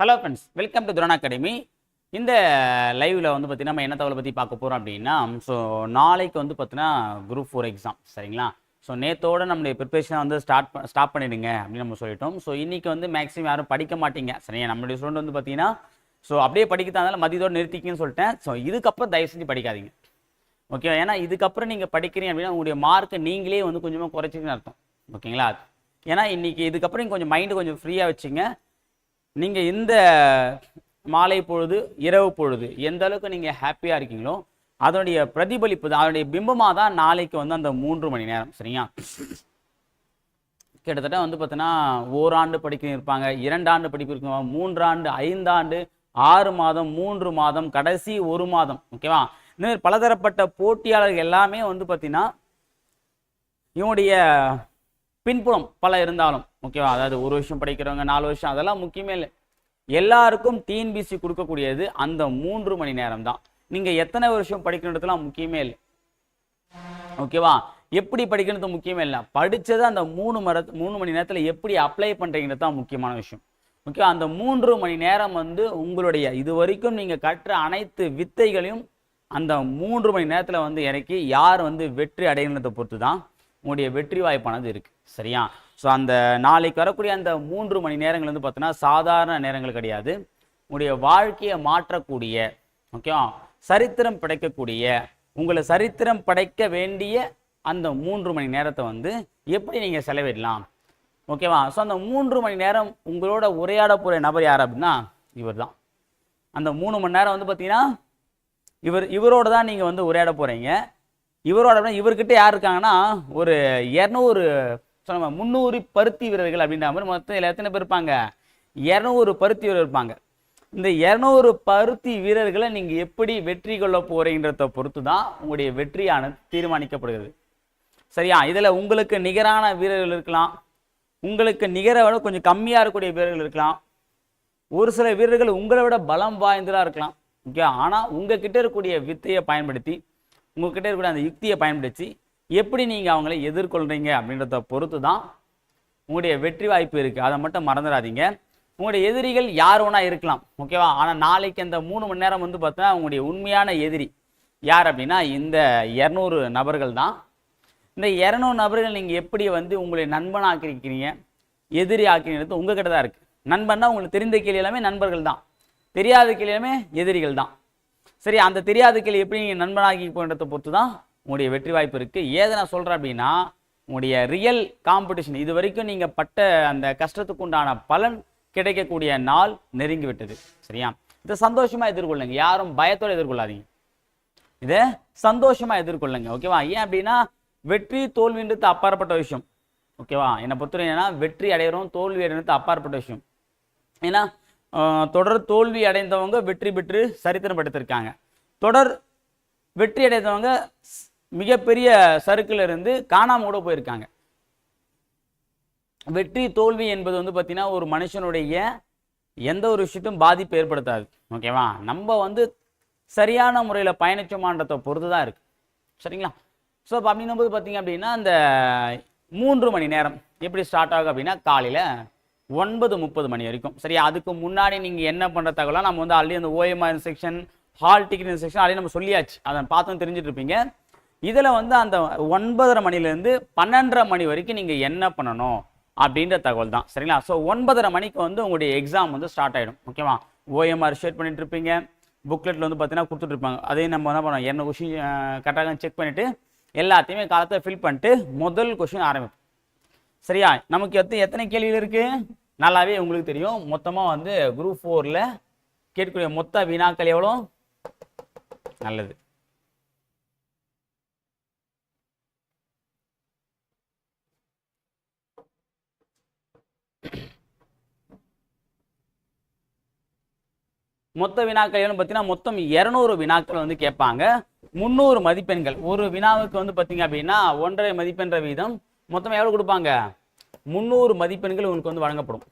Hello friends welcome to Thurana academy இந்த லைவில் வந்து பார்த்தீங்கன்னா நம்ம என்ன தகவலை பற்றி பார்க்க போகிறோம் அப்படின்னா ஸோ நாளைக்கு வந்து பார்த்தீங்கன்னா குரூப் ஃபோர் எக்ஸாம் சரிங்களா? ஸோ நேத்தோடு நம்மளுடைய ப்ரிப்பரேஷனை வந்து ஸ்டார்ட் ஸ்டாப் பண்ணிடுங்க அப்படின்னு நம்ம சொல்லிட்டோம். ஸோ இன்றைக்கி வந்து மேக்ஸிமம் யாரும் படிக்க மாட்டீங்க சரியா? நம்மளுடைய ஸ்டூடெண்ட் வந்து பார்த்தீங்கன்னா ஸோ அப்படியே படிக்கத்தான் இருந்தாலும் மதியத்தோடு நிறுத்திக்கின்னு சொல்லிட்டேன். ஸோ இதுக்கப்புறம் தயவு செஞ்சு படிக்காதீங்க. ஓகேவா ஏன்னா இதுக்கப்புறம் நீங்கள் படிக்கிறீங்க அப்படின்னா உங்களுடைய மார்க்கை நீங்களே வந்து கொஞ்சமாக குறைச்சிங்கன்னு அர்த்தம். ஓகேங்களா ஏன்னா இன்னைக்கு இதுக்கப்புறம் கொஞ்சம் மைண்டு கொஞ்சம் ஃப்ரீயாக வச்சுங்க. நீங்கள் இந்த மாலை பொழுது இரவு பொழுது எந்த அளவுக்கு நீங்கள் ஹாப்பியாக இருக்கீங்களோ அதனுடைய பிரதிபலிப்பு தான் அதனுடைய பிம்பமாக தான் நாளைக்கு வந்து அந்த மூன்று மணி நேரம் சரியா? கிட்டத்தட்ட வந்து பார்த்தீங்கன்னா ஓராண்டு படிக்க இருப்பாங்க இரண்டாண்டு படிப்பு இருக்குங்க மூன்றாண்டு ஐந்தாண்டு ஆறு மாதம் மூன்று மாதம் கடைசி ஒரு மாதம் ஓகேவா இந்த மாதிரி பலதரப்பட்ட போட்டியாளர்கள் எல்லாமே வந்து பார்த்தீங்கன்னா இவனுடைய பின்புறம் பல இருந்தாலும் ஓகேவா அதாவது ஒரு வருஷம் படிக்கிறவங்க நாலு வருஷம் அதெல்லாம் முக்கியமே இல்லை. எல்லாருக்கும் டிஎன்பிசி கொடுக்கக்கூடியது அந்த மூன்று மணி நேரம் தான் நீங்கள் எத்தனை வருஷம் படிக்கணுன்றதுலாம் முக்கியமே இல்லை. ஓகேவா? எப்படி படிக்கணுன்றது முக்கியமே இல்லை. படித்தது அந்த மூணு மர மூணு மணி நேரத்தில் எப்படி அப்ளை பண்ணுறீங்கிறது தான் முக்கியமான விஷயம். ஓகே அந்த மூன்று மணி நேரம் வந்து உங்களுடைய இது வரைக்கும் நீங்கள் கற்ற அனைத்து வித்தைகளையும் அந்த மூன்று மணி நேரத்தில் வந்து இறக்கி யார் வந்து வெற்றி அடையணுன்றதை பொறுத்து தான் உங்களுடைய வெற்றி வாய்ப்பானது இருக்குது சரியா? ஸோ அந்த நாளைக்கு வரக்கூடிய அந்த மூன்று மணி நேரங்கள் வந்து பார்த்தீங்கன்னா சாதாரண நேரங்கள் கிடையாது. உங்களுடைய வாழ்க்கையை மாற்றக்கூடிய ஓகேவா சரித்திரம் படைக்கக்கூடிய உங்களை சரித்திரம் படைக்க வேண்டிய அந்த மூன்று மணி நேரத்தை வந்து எப்படி நீங்கள் செலவிடலாம்? ஓகேவா ஸோ அந்த மூன்று மணி நேரம் உங்களோட உரையாட போகிற நபர் யார் அப்படின்னா இவர் தான் அந்த மூணு மணி நேரம் வந்து பார்த்தீங்கன்னா இவர் இவரோட தான் நீங்கள் வந்து உரையாட போகிறீங்க இவரோட அப்படின்னா இவர்கிட்ட யார் இருக்காங்கன்னா ஒரு இரநூறு நம்ம முந்நூறு பருத்தி வீரர்கள் அப்படின்ற மாதிரி மொத்தம் இதில் எத்தனை பேர் இருப்பாங்க? இரநூறு பருத்தி வீரர் இருப்பாங்க. இந்த இரநூறு பருத்தி வீரர்களை நீங்கள் எப்படி வெற்றி கொள்ள போறீங்கிறத பொறுத்து தான் உங்களுடைய வெற்றியானது தீர்மானிக்கப்படுகிறது. சரியா? இதில் உங்களுக்கு நிகரான வீரர்கள் இருக்கலாம். உங்களுக்கு நிகரை விட கொஞ்சம் கம்மியாக இருக்கக்கூடிய வீரர்கள் இருக்கலாம். ஒரு சில வீரர்கள் உங்களை விட பலம் வாய்ந்ததாக இருக்கலாம். ஓகே? ஆனால் உங்ககிட்ட இருக்கக்கூடிய வித்தையை பயன்படுத்தி உங்ககிட்ட இருக்கக்கூடிய அந்த யுக்தியை பயன்படுத்தி எப்படி நீங்கள் அவங்கள எதிர்கொள்கிறீங்க அப்படின்றத பொறுத்து தான் உங்களுடைய வெற்றி வாய்ப்பு இருக்குது அதை மட்டும் மறந்துடாதீங்க. உங்களுடைய எதிரிகள் யார் வேணா இருக்கலாம் ஓகேவா ஆனால் நாளைக்கு அந்த மூணு மணி நேரம் வந்து பார்த்தோன்னா உங்களுடைய உண்மையான எதிரி யார் அப்படின்னா இந்த இரநூறு நபர்கள் தான். இந்த இரநூறு நபர்கள் நீங்கள் எப்படி வந்து உங்களை நண்பன் ஆக்கிருக்கிறீங்க எதிரி ஆக்கிறீங்கிறது உங்கள் கிட்ட தான் இருக்குது நண்பன்னா உங்களுக்கு தெரிந்த கேள்வி எல்லாமே நண்பர்கள் தான். தெரியாத கேள்வி எல்லாமே எதிரிகள் தான். சரி அந்த தெரியாத கீழே எப்படி நீங்கள் நண்பனாக்கி போன்றதை பொறுத்து தான் உங்களுடைய வெற்றி வாய்ப்பு இருக்குது ஏதை நான் சொல்கிறேன் அப்படின்னா உங்களுடைய ரியல் காம்படிஷன் இது வரைக்கும் நீங்கள் பட்ட அந்த கஷ்டத்துக்கு உண்டான பலன் கிடைக்கக்கூடிய நாள் நெருங்கி விட்டது. சரியா? இதை சந்தோஷமாக எதிர்கொள்ளுங்க. யாரும் பயத்தோடு எதிர்கொள்ளாதீங்க. இதை சந்தோஷமாக எதிர்கொள்ளுங்க. ஓகேவா ஏன் அப்படின்னா வெற்றி தோல்வின்றது அப்பாற்பட்ட விஷயம். ஓகேவா என்னை பொறுத்தவரை என்னன்னா வெற்றி அடைகிறோம் தோல்வி அடைகிறது அப்பாற்பட்ட விஷயம். ஏன்னா தொடர் தோல்வி அடைந்தவங்க வெற்றி பெற்று சரித்திரம் படுத்திருக்காங்க. தொடர் வெற்றி அடைந்தவங்க மிகப்பெரிய சறுக்கில் இருந்து காணாம கூட போயிருக்காங்க. வெற்றி தோல்வி என்பது வந்து பார்த்திங்கன்னா ஒரு மனுஷனுடைய எந்த ஒரு விஷயத்தையும் பாதிப்பு ஏற்படுத்தாது. ஓகேவா நம்ம வந்து சரியான முறையில் பயணிச்சோமான்றதை பொறுத்து தான் இருக்குது சரிங்களா? ஸோ இப்போ அப்படின்னும்போது பார்த்தீங்க அப்படின்னா அந்த மூன்று மணி நேரம் எப்படி ஸ்டார்ட் ஆகும் அப்படின்னா காலையில் ஒன்பது முப்பது மணி வரைக்கும். சரியா? அதுக்கு முன்னாடி நீங்கள் என்ன பண்ணுற தகவலாம் நம்ம வந்து ஆல்ரெடி அந்த OMR section hall ticket section already நம்ம சொல்லியாச்சு. அதை பார்த்தும் தெரிஞ்சுட்டு இருப்பீங்க. இதில் வந்து அந்த ஒன்பதரை மணிலேருந்து பன்னெண்டரை மணி வரைக்கும் நீங்கள் என்ன பண்ணணும் அப்படின்ற தகவல் தான் சரிங்களா? ஸோ ஒன்பதரை மணிக்கு வந்து உங்களுடைய எக்ஸாம் வந்து ஸ்டார்ட் ஆகிடும் ஓகேவா? ஓஎம்ஆர் ஷேர் பண்ணிட்டு இருப்பீங்க புக்லெட்டில் வந்து பார்த்தீங்கன்னா கொடுத்துட்ருப்பாங்க அதையும் நம்ம என்ன பண்ணோம் என்ன கொஷின் கரெக்டாக செக் பண்ணிவிட்டு எல்லாத்தையுமே காலத்தை ஃபில் பண்ணிட்டு முதல் கொஷின் ஆரம்பிப்போம். சரியா? நமக்கு எத்தனை எத்தனை கேள்விகள் இருக்குது நல்லாவே உங்களுக்கு தெரியும். மொத்தமாக வந்து குரூப் ஃபோரில் கேட்கக்கூடிய மொத்த வினாக்கள் எவ்வளோ? நல்லது. மொத்த வினாக்கள் எவ்வளவு பார்த்தீங்கன்னா மொத்தம் இரநூறு வினாக்கள் வந்து கேட்பாங்க. முந்நூறு மதிப்பெண்கள். ஒரு வினாவுக்கு வந்து பார்த்தீங்க அப்படின்னா ஒன்றரை மதிப்பெண்ற வீதம் மொத்தம் எவ்வளோ கொடுப்பாங்க? முந்நூறு மதிப்பெண்கள் உங்களுக்கு வந்து வழங்கப்படும்.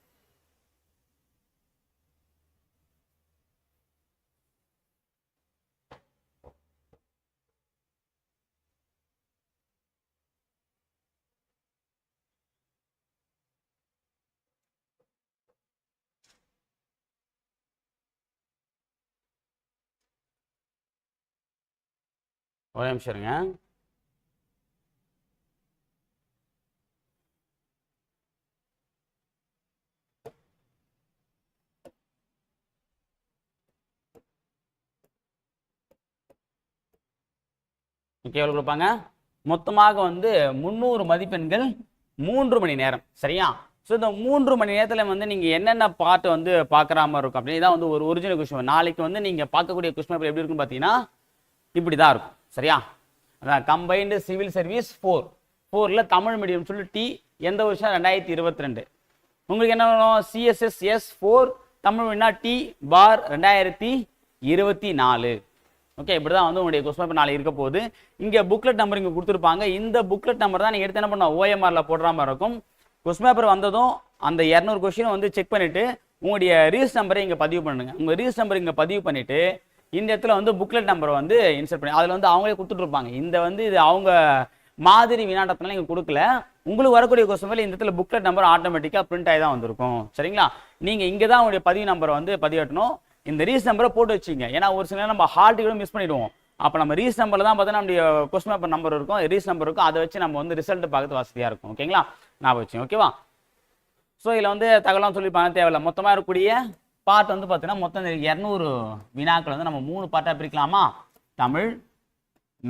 ஒரு நிமிஷம் இருங்க. ஓகே எவ்வளோ கொடுப்பாங்க? மொத்தமாக வந்து முந்நூறு மதிப்பெண்கள் மூன்று மணி நேரம். சரியா? ஸோ இந்த மூன்று மணி நேரத்தில் வந்து நீங்கள் என்னென்ன பாட்டு வந்து பார்க்குற மாதிரி இருக்கும் அப்படின்னு இதான் வந்து ஒரு ஒரிஜினல் கொஸ்டின் நாளைக்கு வந்து நீங்கள் பார்க்கக்கூடிய கொஸ்டின் எப்படி இருக்குன்னு பார்த்தீங்கன்னா இப்படி தான் இருக்கும். சரியா? அதான் கம்பைன்டு சிவில் சர்வீஸ் ஃபோர் ஃபோரில் தமிழ் மீடியம் சொல்லி டி எந்த வருஷம்? ரெண்டாயிரத்தி இருபத்தி ரெண்டு உங்களுக்கு என்ன வேணும்? சிஎஸ்எஸ் எஸ் ஃபோர் தமிழ் மீடியம்னா டி பார் ரெண்டாயிரத்தி இருபத்தி நாலு. ஓகே இப்படி தான் வந்து உங்களுடைய கொஸ்டின் பேப்பர் நாளைக்கு இருக்க போகுது. இங்கே புக்லெட் நம்பர் இங்கே கொடுத்துருப்பாங்க. இந்த புக்லெட் நம்பர் தான் நீங்கள் எடுத்து என்ன பண்ணுவோம் ஓஎம்ஆரில் போடுற மாதிரி இருக்கும். கொஸ்டின் பேப்பர் வந்ததும் அந்த இரநூறு கொஸ்டினை வந்து செக் பண்ணிவிட்டு உங்களுடைய ரீஸ் நம்பரை இங்கே பதிவு பண்ணுங்க. உங்கள் ரீஸ் நம்பர் இங்கே பதிவு பண்ணிவிட்டு இந்த இடத்துல வந்து புக்லெட் நம்பரை வந்து இன்சர்ட் பண்ணி அதில் வந்து அவங்களே கொடுத்துட்ருப்பாங்க இந்த வந்து இது அவங்க மாதிரி வினாட்டத்தினால இங்கே கொடுக்கல. உங்களுக்கு வரக்கூடிய கொஸ்டின் இந்த இடத்துல புக்லெட் நம்பர் ஆட்டோமேட்டிக்காக பிரிண்ட் ஆகி தான் வந்திருக்கும். சரிங்களா? நீங்கள் இங்கே தான் உங்களுடைய பதிவு நம்பரை வந்து பதிவேட்டணும் இந்த ரீஸ் நம்பரை போட்டு வச்சுங்க ஏன்னா ஒரு சில நேரம் நம்ம ஹார்ட் கூட மிஸ் பண்ணிடுவோம். அப்போ நம்ம ரீஸ் நம்பரில் தான் பார்த்தீங்கன்னா நம்முடைய கொஸ்டின் பேப்பர் நம்பர் இருக்கும். ரீஸ் நம்பர் இருக்கும். அதை வச்சு நம்ம வந்து ரிசல்ட் பார்க்கறது வசதியாக இருக்கும். ஓகேங்களா நான் வச்சு ஓகேவா ஸோ இதில் வந்து தகவலாம் சொல்லிப்பாங்க தேவையில்ல. மொத்தமாக இருக்கக்கூடிய பார்ட் வந்து பார்த்தீங்கன்னா மொத்தம் இரநூறு வினாக்கள் வந்து நம்ம மூணு பார்ட்டாக பிரிக்கலாமா? தமிழ்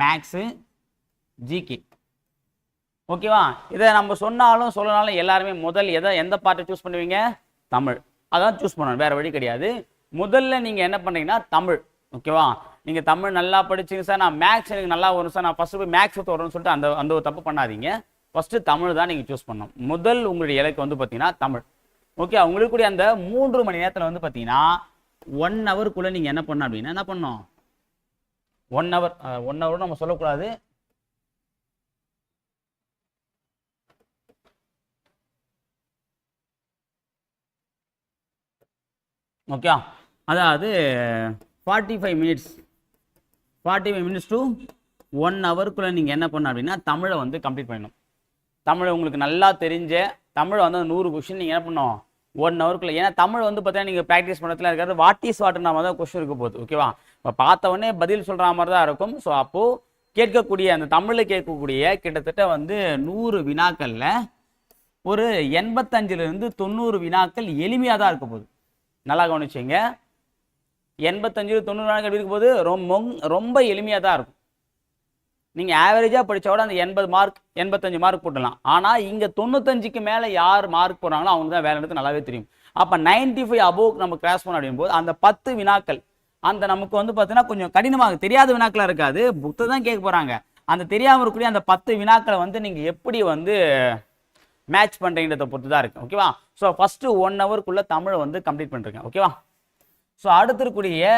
மேக்ஸு ஜிகே ஓகேவா? இதை நம்ம சொன்னாலும் சொல்லனாலும் எல்லாருமே முதல் எதை எந்த பார்ட்டை சூஸ் பண்ணுவீங்க? தமிழ். அதான் சூஸ் பண்ணணும் வேறு வழி கிடையாது. முதல்ல நீங்கள் என்ன பண்ணுறீங்கன்னா தமிழ் ஓகேவா? நீங்கள் தமிழ் நல்லா படிச்சிங்க சார் நான் மேக்ஸ் எனக்கு நல்லா வரும் சார் நான் ஃபஸ்ட்டு போய் மேக்ஸ் வரும்னு சொல்லிட்டு அந்த அந்த ஒரு தப்பு பண்ணாதீங்க. ஃபஸ்ட்டு தமிழ் தான் நீங்கள் சூஸ் பண்ணணும். முதல் உங்களுடைய இலக்கு வந்து பார்த்தீங்கன்னா தமிழ். ஓகே உங்களுக்கு கூடிய அந்த மூன்று மணி நேரத்தில் வந்து பார்த்தீங்கன்னா ஒன் ஹவருக்குள்ளே நீங்கள் என்ன பண்ணணும் அப்படின்னா என்ன பண்ணணும்? ஒன் ஹவர் ஒன் ஹவர் நம்ம சொல்லக்கூடாது. ஓகே அதாவது forty five minutes forty five minutes to one ஹவருக்குள்ளே நீங்கள் என்ன பண்ணணும் அப்படின்னா தமிழை வந்து கம்ப்ளீட் பண்ணணும். தமிழ் உங்களுக்கு நல்லா தெரிஞ்ச தமிழ் வந்து அந்த நூறு கொஷின் நீங்கள் என்ன பண்ணணும்? ஒன் ஹவருக்குள்ள ஏன்னா தமிழ் வந்து பார்த்தீங்கன்னா நீங்கள் ப்ராக்டிஸ் பண்ணத்துல இருக்கிறது வாட் இஸ் வாட்டர் நாம தான் கொஷின் இருக்க போகுது. ஓகேவா இப்போ பார்த்தவொடனே பதில் சொல்கிற மாதிரி தான் இருக்கும். ஸோ அப்போது கேட்கக்கூடிய அந்த தமிழில் கேட்கக்கூடிய கிட்டத்தட்ட வந்து நூறு வினாக்களில் ஒரு எண்பத்தஞ்சிலிருந்து தொண்ணூறு வினாக்கள் எளிமையாக தான் இருக்க போகுது. நல்லா கவனிச்சிங்க எண்பத்தஞ்சு தொண்ணூறு வினாக்கள் இருக்க போது ரொம்ப ரொம்ப எளிமையாக தான் இருக்கும். நீங்கள் ஆவரேஜாக படிச்ச கூட அந்த எண்பது மார்க் எண்பத்தஞ்சு மார்க் போட்டுடலாம். ஆனால் இங்கே தொண்ணூத்தஞ்சுக்கு மேலே யார் மார்க் போடுறாங்களோ அவங்க தான் வேலை எடுத்து நல்லாவே தெரியும். அப்போ நைன்டி ஃபைவ் அபோவ் நம்ம கிராஸ் பண்ண அப்படின் போது அந்த பத்து வினாக்கள் அந்த நமக்கு வந்து பார்த்தீங்கன்னா கொஞ்சம் கடினமாக தெரியாத வினாக்களாக இருக்காது. புத்தை தான் கேட்க போகிறாங்க அந்த தெரியாமல் இருக்கக்கூடிய அந்த பத்து வினாக்களை வந்து நீங்கள் எப்படி வந்து மேட்ச் பண்ணுறீங்கிறத பொறுத்து தான் இருக்கு. ஓகேவா ஸோ ஃபஸ்ட்டு ஒன் ஹவருக்குள்ளே தமிழை வந்து கம்ப்ளீட் பண்ணிருக்கேன். ஓகேவா ஸோ அடுத்திருக்கூடிய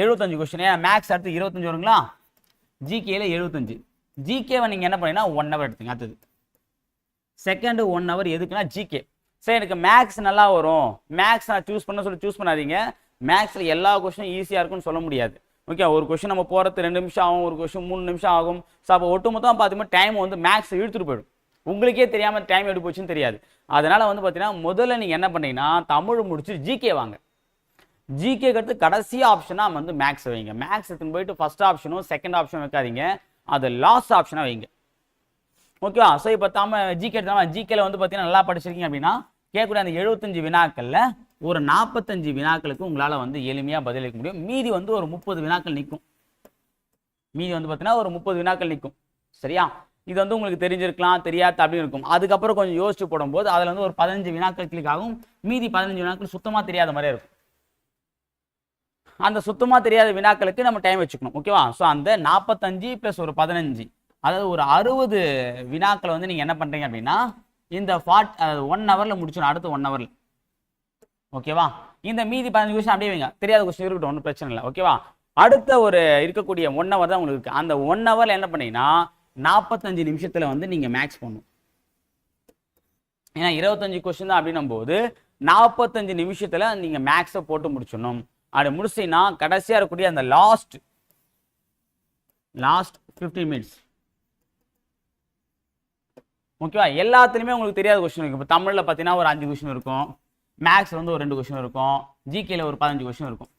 எழுபத்தஞ்சு கொஸ்டின் ஏன்னா மேக்ஸ் அடுத்து இருபத்தஞ்சு வருங்களா? ஜிகேல எழுபத்தஞ்சு ஜிகேவை நீங்கள் என்ன பண்ணீங்கன்னா ஒன் ஹவர் எடுத்துங்க அடுத்தது. செகண்டு ஒன் ஹவர் எதுக்குன்னா ஜிகே சரி எனக்கு மேக்ஸ் நல்லா வரும். மேக்ஸ் நான் சூஸ் பண்ண சொல்லி சூஸ் பண்ணாதீங்க. மேக்ஸில் எல்லா கொஸ்டினும் ஈஸியாக இருக்கும்னு சொல்ல முடியாது. ஓகே ஒரு கொஷின் நம்ம போகிறது ரெண்டு நிமிஷம் ஆகும் ஒரு கொஸ்டின் மூணு நிமிஷம் ஆகும். ஸோ அப்போ ஒட்டுமொத்தமாக பார்த்தீங்கன்னா டைம் வந்து மேக்ஸ் இழுத்துட்டு போயிடும். உங்களுக்கே தெரியாமல் டைம் எப்படி போச்சுன்னு தெரியாது. அதனால் வந்து பார்த்தீங்கன்னா முதல்ல நீங்கள் என்ன பண்ணீங்கன்னா தமிழ் முடிச்சு ஜிகே வாங்க. ஜிகேக்கு அடுத்து கடைசி ஆப்ஷனாக வந்து மேக்ஸ் வைங்க. மேக்ஸ் எடுத்துன்னு போயிட்டு ஃபஸ்ட் ஆப்ஷனும் செகண்ட் ஆப்ஷனும் வைக்காதீங்க. அது லாஸ்ட் ஆப்ஷனாக வைங்க. ஓகேவா ஸோ இப்போ தாம ஜிகே எடுத்தாம ஜிகேல வந்து பார்த்தீங்கன்னா நல்லா படிச்சிருக்கீங்க அப்படின்னா கேட்கக்கூடிய அந்த எழுபத்தஞ்சு வினாக்களில் ஒரு நாற்பத்தஞ்சு வினாக்களுக்கு உங்களால் வந்து எளிமையாக பதிலளிக்க முடியும். மீதி வந்து ஒரு முப்பது வினாக்கள் நிற்கும். மீதி வந்து பார்த்தீங்கன்னா ஒரு முப்பது வினாக்கள் நிற்கும். சரியா? இது வந்து உங்களுக்கு தெரிஞ்சிருக்கலாம் தெரியாது அப்படின்னு இருக்கும். அதுக்கப்புறம் கொஞ்சம் யோசிச்சு போடும்போது அதில் வந்து ஒரு பதினஞ்சு வினாக்கள் கிளிக் ஆகும். மீதி பதினஞ்சு வினாக்கள் சுத்தமாக தெரியாத மாதிரியே இருக்கும். அந்த சுத்தமாக தெரியாத வினாக்களுக்கு நம்ம டைம் வச்சுக்கணும். ஓகேவா ஸோ அந்த நாற்பத்தஞ்சு ப்ளஸ் ஒரு பதினஞ்சு அதாவது ஒரு அறுபது வினாக்களை வந்து நீங்கள் என்ன பண்ணுறீங்க அப்படின்னா இந்த ஃபார்ட் ஒன் ஹவரில் முடிச்சிடும் அடுத்த ஒன் ஹவரில் ஓகேவா இந்த மீதி பதினஞ்சு கொஸ்டின் அப்படியே வைங்க. தெரியாத கொஸ்டின் இருக்கட்டும் ஒன்றும் பிரச்சனை இல்லை. ஓகேவா அடுத்த ஒரு இருக்கக்கூடிய ஒன் ஹவர் தான் உங்களுக்கு இருக்குது அந்த ஒன் ஹவரில் என்ன பண்ணீங்கன்னா நாற்பத்தஞ்சு நிமிஷத்தில் வந்து நீங்கள் மேக்ஸ் பண்ணணும். ஏன்னா இருபத்தஞ்சு கொஸ்டின் தான் அப்படின்னும் போது நாற்பத்தஞ்சு நிமிஷத்தில் நீங்கள் மேக்ஸை போட்டு முடிச்சிடணும். அப்படி முடிச்சிங்கன்னா கடைசியாக இருக்கக்கூடிய அந்த லாஸ்ட் லாஸ்ட் ஃபிஃப்டீன் மினிட்ஸ் ஓகேவா எல்லாத்துலேயுமே உங்களுக்கு தெரியாத கொஸ்டின் இருக்கும் இப்போ தமிழில் பார்த்தீங்கன்னா ஒரு அஞ்சு கொஸ்டின் இருக்கும். மேக்ஸ் வந்து ஒரு ரெண்டு கொஸ்டின் இருக்கும். ஜிகேல ஒரு பதினஞ்சு கொஸ்டின் இருக்கும்.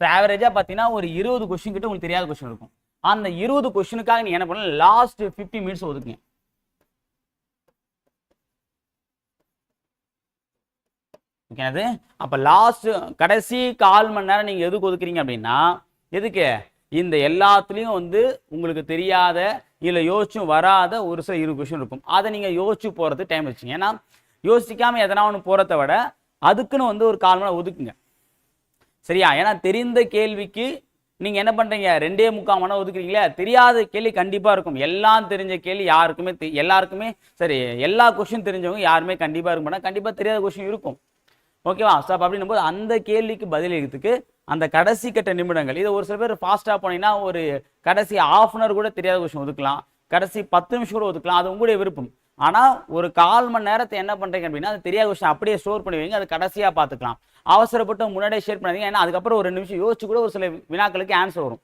ஸோ ஆவரேஜாக பார்த்தீங்கன்னா ஒரு இருபது கொஸ்டின் கிட்ட உங்களுக்கு தெரியாத கொஸ்டின் இருக்கும். அந்த இருபது கொஸ்டினுக்காக நீங்கள் என்ன பண்ணலாம் லாஸ்ட் 50 மினிட்ஸ் ஒதுக்குங்க. ஓகே அது அப்போ லாஸ்ட் கடைசி கால் மணி நேரம் நீங்கள் எதுக்கு ஒதுக்குறீங்க அப்படின்னா எதுக்கு? இந்த எல்லாத்துலேயும் வந்து உங்களுக்கு தெரியாத இல்லை யோசிச்சும் வராத ஒரு சில இரு கொஷின் இருக்கும். அதை நீங்கள் யோசிச்சு போகிறது டைம் வச்சுங்க. ஏன்னா யோசிக்காமல் எதனா ஒன்று போகிறத விட அதுக்குன்னு வந்து ஒரு கால் மணி நேரம் ஒதுக்குங்க. சரியா? ஏன்னா தெரிந்த கேள்விக்கு நீங்கள் என்ன பண்ணுறீங்க ரெண்டே முக்கால் மணி ஒதுக்குறீங்களா ஒதுக்குறீங்களே தெரியாத கேள்வி கண்டிப்பாக இருக்கும். எல்லாம் தெரிஞ்ச கேள்வி யாருக்குமே எல்லாருக்குமே சரி எல்லா கொஷின் தெரிஞ்சவங்க யாருமே கண்டிப்பாக இருக்க மாட்டாங்க. கண்டிப்பாக தெரியாத கொஷின் இருக்கும். ஓகேவா? ஸோ அப்போ அப்படின்னும் போது அந்த கேள்விக்கு பதிலளிக்கிறதுக்கு அந்த கடைசி கட்ட நிமிடங்கள். இதை ஒரு சில பேர் ஃபாஸ்ட்டாக போனீங்கன்னா ஒரு கடைசி ஆஃப் அன் கூட தெரியாத கொஷின் ஒதுக்கலாம். கடைசி பத்து நிமிஷம் கூட ஒதுக்கலாம். அது உங்களுடைய விருப்பம். ஆனால் ஒரு கால் மணி நேரத்தை என்ன பண்ணுறீங்க அப்படின்னா அது தெரியாத கொஷின் அப்படியே ஸ்டோர் பண்ணி வைங்க. அது கடைசியாக பார்த்துக்கலாம். அவசரப்பட்டு முன்னாடியே ஷேர் பண்ணாதீங்க. ஏன்னா அதுக்கப்புறம் ஒரு ரெண்டு நிமிஷம் யோசிச்சு கூட ஒரு சில வினாக்களுக்கு ஆன்சர் வரும்.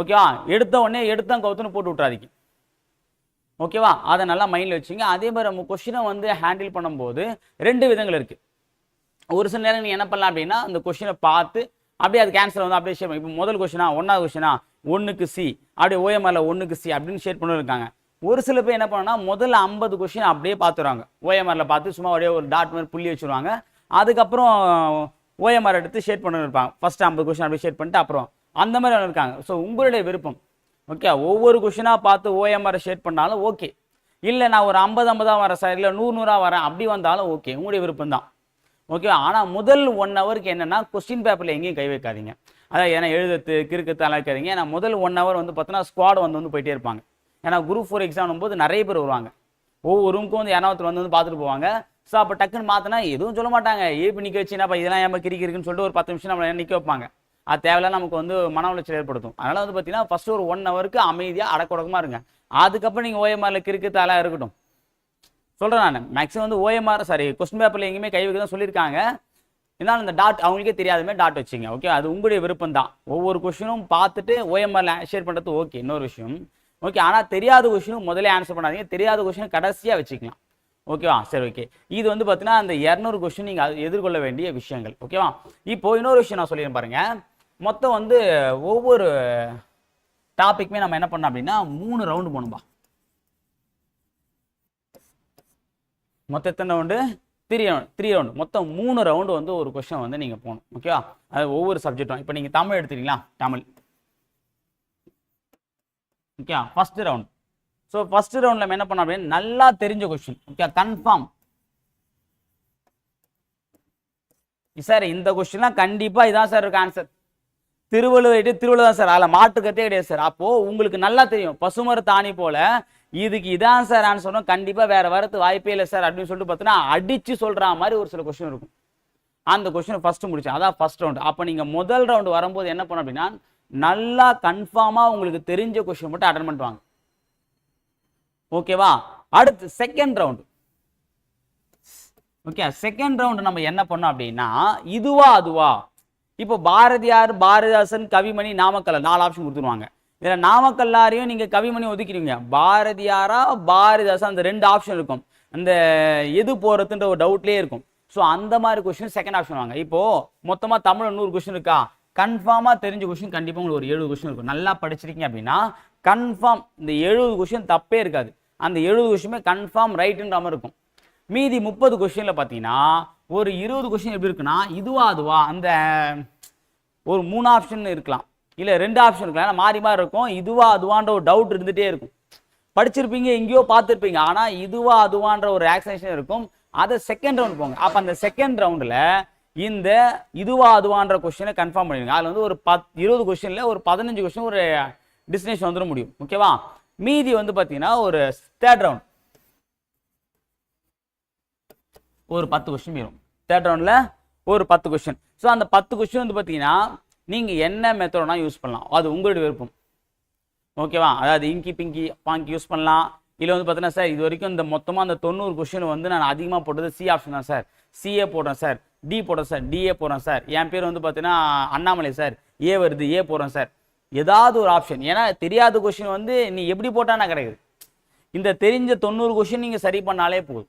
ஓகேவா? எடுத்த உடனே எடுத்தோம் கவுத்துன்னு போட்டு விட்றாதீங்க ஓகேவா? அதை நல்லா மைண்டில் வச்சுங்க. அதே மாதிரி நம்ம கொஷினை வந்து ஹேண்டில் பண்ணும்போது ரெண்டு விதங்கள் இருக்குது ஒரு சில நேரம் நீ என்ன பண்ணலாம் அப்படின்னா அந்த கொஷினை பார்த்து அப்படியே அதுக்கு ஆன்சர் வந்து அப்படியே ஷேர் இப்போ முதல் கொஷினா ஒன்றாவது கொஷினா ஒன்றுக்கு சி அப்படியே ஓஎம்ஆரில் ஒன்றுக்கு சி அப்படின்னு ஷேர் பண்ணி இருக்காங்க. ஒரு சில பேர் என்ன பண்ணோம்னா முதல்ல ஐம்பது கொஷின் அப்படியே பார்த்துருவாங்க ஓஎம்ஆரில் பார்த்து சும்மா அப்படியே ஒரு டாட் மாதிரி புள்ளி வச்சுருவாங்க. அதுக்கப்புறம் ஓஎம்ஆர் எடுத்து ஷேட் பண்ணி இருப்பாங்க. ஃபர்ஸ்ட் ஐம்பது கொஷின் அப்படியே ஷேட் பண்ணிட்டு அப்புறம் அந்த மாதிரி இருக்காங்க. ஸோ உங்களுடைய விருப்பம். ஓகே ஒவ்வொரு கொஷினாக பார்த்து ஓஎம்ஆர் ஷேட் பண்ணாலும் ஓகே இல்லை நான் ஒரு ஐம்பது ஐம்பதாக வரேன் சார் இல்லை நூறு நூறாக வரேன். அப்படி வந்தாலும் ஓகே உங்களுடைய விருப்பம் தான் ஓகே ஆனால் முதல் ஒன் ஹவருக்கு என்னென்னா கொஸ்டின் பேப்பரில் எங்கேயும் கை வைக்காதீங்க. அதான் ஏன்னா எழுதத்து கிறுக்கத்து அழைக்காதீங்க ஏன்னா முதல் ஒன் ஹவர் வந்து பார்த்தீங்கன்னா ஸ்குவாட் வந்து வந்து போயிட்டே இருப்பாங்க. ஏன்னா குரூப் ஃபோர் எக்ஸாம் போது நிறைய பேர் வருவாங்க. ஒவ்வொரு ரூமுக்கும் வந்து யாராவது வந்து வந்து பார்த்துட்டு போவாங்க. ஸோ அப்போ டக்குன்னு மாற்றினா எதுவும் சொல்ல மாட்டாங்க. ஏபி நிற்க வச்சுன்னா இதெல்லாம் ஏமா கிரிக்கி இருக்குன்னு சொல்லிட்டு ஒரு பத்து நிமிஷம் நம்மளை நிற்க வைப்பாங்க. அது தேவையில்ல நமக்கு வந்து மன உளைச்சல் ஏற்படுத்தும். அதனால் வந்து பார்த்தீங்கன்னா ஃபஸ்ட்டு ஒரு ஒன் ஹவருக்கு அமைதியாக அடக்குடக்கமாக இருங்க. அதுக்கப்புறம் நீங்கள் ஓஎம்ஆரில் கிறுக்கு தாலாக இருக்கட்டும். சொல்கிறேன் நான். மேக்ஸிமம் வந்து ஓஎம்ஆர் சாரி கொஸ்டின் பேப்பரில் எங்கேயுமே கை வைக்க தான் சொல்லியிருக்காங்க. இருந்தாலும் இந்த டாட் அவங்களுக்கே தெரியாதமே டாட் வச்சுங்க ஓகே அது உங்களுடைய விருப்பம் தான் ஒவ்வொரு கொஷினும் பார்த்துட்டு ஓஎம்ஆரில் ஷேர் பண்ணுறது ஓகே இன்னொரு விஷயம். ஓகே ஆனால் தெரியாத கொஷினும் முதல்ல ஆன்சர் பண்ணாதீங்க. தெரியாத கொஷினும் கடைசியாக வச்சுக்கலாம். ஓகேவா சரி ஓகே இது வந்து பார்த்தீங்கன்னா அந்த இரநூறு கொஷின் நீங்கள் எதிர்கொள்ள வேண்டிய விஷயங்கள் ஓகேவா இப்போ இன்னொரு விஷயம் நான் சொல்லிடுறேன் பாருங்கள் மொத்தம் வந்து ஒவ்வொரு டாப்பிக்குமே நம்ம என்ன பண்ணோம் அப்படின்னா மூணு ரவுண்டு போகணும்பா மொத்தம் எத்தனை round three round three round மொத்தம் மூணு ரவுண்டு வந்து ஒரு கொஸ்டின் வந்து நீங்கள் போகணும். ஓகேவா அது ஒவ்வொரு சப்ஜெக்டும் இப்போ நீங்கள் தமிழ் எடுத்துட்டீங்களா? Tamil. Okay first round so first ரவுண்டில் நம்ம என்ன பண்ணோம் அப்படின்னு நல்லா தெரிஞ்ச கொஸ்டின் ஓகே கன்ஃபார்ம் சார் இந்த கொஸ்டின்லாம் கண்டிப்பாக இதான் சார் இருக்கு ஆன்சர் திருவள்ளுவர் திருவள்ளுவர் தான் சார். அதில் மாற்றுக்கத்தே கிடையாது சார். அப்போது உங்களுக்கு நல்லா தெரியும். பசுமர தாணி போல இதுக்கு இதான் சார் சொன்னோம். கண்டிப்பாக வேற வரது வாய்ப்பே இல்லை சார் அப்படின்னு சொல்லிட்டு பார்த்தோன்னா அடிச்சு சொல்கிற மாதிரி ஒரு சில கொஸ்டின் இருக்கும். அந்த கொஸ்டின் ஃபஸ்ட்டு முடிச்சேன். அதான் ஃபர்ஸ்ட் ரவுண்ட் அப்போ நீங்கள் முதல் ரவுண்டு வரும்போது என்ன பண்ணோம் அப்படின்னா நல்லா கன்ஃபார்மாக உங்களுக்கு தெரிஞ்ச கொஸ்டின் மட்டும் அட்டன் பண்ணிட்டு ஓகேவா? அடுத்து second round okay second round நம்ம என்ன பண்ணோம் அப்படின்னா இதுவா அதுவா? இப்போ பாரதியார் பாரதிதாசன் கவிமணி நாமக்கல் நாலு ஆப்ஷன் கொடுத்துருவாங்க. இதில் நாமக்கல்லாரையும் நீங்கள் கவிமணி ஒதுக்கிறீங்க பாரதியாரா பாரதிதாசன் அந்த ரெண்டு ஆப்ஷன் இருக்கும். அந்த எது போகிறதுன்ற ஒரு டவுட்லேயே இருக்கும். ஸோ அந்த மாதிரி கொஷின் செகண்ட் ஆப்ஷன் வாங்க. இப்போது மொத்தமாக தமிழ் நூறு கொஸ்டின் இருக்கா? கன்ஃபார்மாக தெரிஞ்ச கொஸ்டின் கண்டிப்பாக உங்களுக்கு ஒரு எழுபது கொஸ்டின் இருக்கும். நல்லா படிச்சிருக்கீங்க அப்படின்னா கன்ஃபார்ம் இந்த எழுபது கொஷின் தப்பே இருக்காது. அந்த எழுபது கொஷினுமே கன்ஃபார்ம் ரைட்டுன்ற மாதிரி இருக்கும். மீதி முப்பது கொஷினில் பார்த்தீங்கன்னா ஒரு இருபது கொஷின் எப்படி இருக்குன்னா இதுவா அதுவா அந்த ஒரு மூணு ஆப்ஷன் இருக்கலாம். இல்லை ரெண்டு ஆப்ஷன் இருக்கலாம். ஏன்னா மாறி மாறி இருக்கும். இதுவா அதுவான்ற ஒரு டவுட் இருந்துகிட்டே இருக்கும். படிச்சிருப்பீங்க எங்கேயோ பார்த்துருப்பீங்க. ஆனால் இதுவா அதுவான்ற ஒரு ஆக்சனேஷன் இருக்கும். அதை செகண்ட் ரவுண்ட் போங்க. அப்போ அந்த செகண்ட் ரவுண்டில் இந்த இதுவா அதுவான்ற கொஷினை கன்ஃபார்ம் பண்ணிடுங்க. அதில் வந்து ஒரு பத் இருபது கொஸ்டினில் ஒரு பதினஞ்சு கொஷின் ஒரு டிஸ்டினேஷன் வந்துட முடியும். ஓகேவா மீதி வந்து பார்த்தீங்கன்னா ஒரு தேர்ட் ரவுண்ட் ஒரு பத்து கொஸ்டின் வரும். தேர்ட் ரவுண்டில் ஒரு பத்து கொஸ்டின் ஸோ அந்த பத்து கொஸ்டின் வந்து பார்த்தீங்கன்னா நீங்கள் என்ன மெத்தடனா யூஸ் பண்ணலாம். அது உங்களுடைய விருப்பம். ஓகேவா அதாவது இங்கி பிங்கி பாங்கி யூஸ் பண்ணலாம். இல்லை வந்து பார்த்தீங்கன்னா சார் இது வரைக்கும் இந்த மொத்தமாக அந்த தொண்ணூறு கொஸ்டின் வந்து நான் அதிகமாக போட்டது சி ஆப்ஷன் தான் சார் சிஏ போடுறேன் சார் டி போடுறேன் சார் டிஏ போடுறேன் சார் என் பேர் வந்து பார்த்தீங்கன்னா அண்ணாமலை சார் ஏ வருது ஏ போடுறேன் சார் ஏதாவது ஒரு ஆப்ஷன் ஏன்னா தெரியாத கொஸ்டின் வந்து நீ எப்படி போட்டானா கிடையாது. இந்த தெரிஞ்ச தொண்ணூறு கொஷின் நீங்கள் சரி பண்ணாலே போதும்.